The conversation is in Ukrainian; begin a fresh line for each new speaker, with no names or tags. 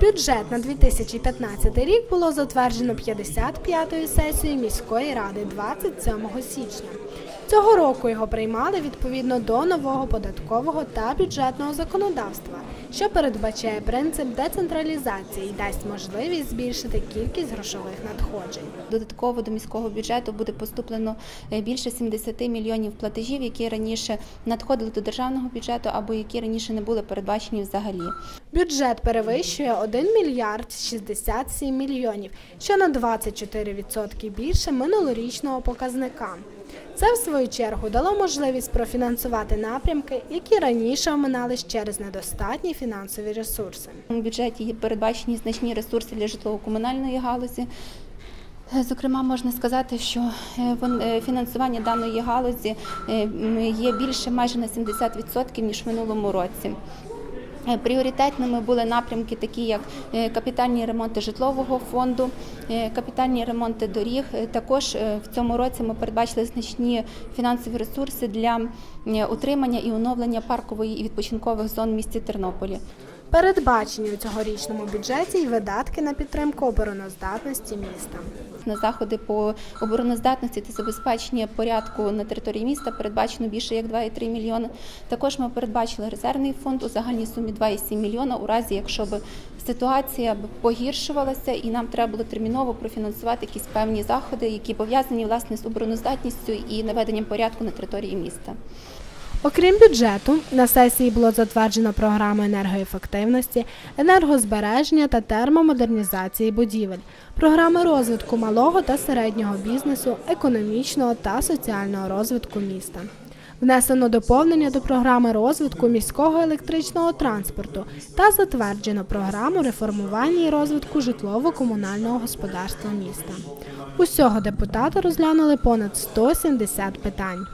Бюджет на 2015 рік було затверджено 55-ю сесією міської ради 27 січня. Цього року його приймали відповідно до нового податкового та бюджетного законодавства, що передбачає принцип децентралізації і дасть можливість збільшити кількість грошових надходжень.
Додатково до міського бюджету буде поступлено е, більше 70 мільйонів платежів, які раніше надходили до державного бюджету або які раніше не були передбачені взагалі.
Бюджет перевищує 1 мільярд 67 мільйонів, що на 24% більше минулорічного показника. Це, в свою чергу, дало можливість профінансувати напрямки, які раніше оминались через недостатні фінансові ресурси.
У бюджеті є передбачені значні ресурси для житлово-комунальної галузі. Зокрема, можна сказати, що е, е, фінансування даної галузі е, є більше майже на 70% ніж в минулому році. Е, Пріоритетними були напрямки, такі як е, капітальні ремонти житлового фонду, е, капітальні ремонти доріг. Також в цьому році ми передбачили значні фінансові ресурси для утримання і оновлення паркової і відпочинкових зон в місті Тернополі.
Передбачені у цьогорічному бюджеті й видатки на підтримку обороноздатності міста.
На заходи по обороноздатності та забезпечення порядку на території міста передбачено більше як 2,3 мільйони. Також ми передбачили резервний фонд у загальній сумі 2,7 мільйона у разі, якщо б ситуація погіршувалася і нам треба було терміново профінансувати якісь певні заходи, які пов'язані власне з обороноздатністю і наведенням порядку на території міста.
Окрім бюджету, на сесії було затверджено програми енергоефективності, енергозбереження та термомодернізації будівель, програми розвитку малого та середнього бізнесу, економічного та соціального розвитку міста. Внесено доповнення до програми розвитку міського електричного транспорту та затверджено програму реформування і розвитку житлово-комунального господарства міста. Усього депутати розглянули понад 170 питань.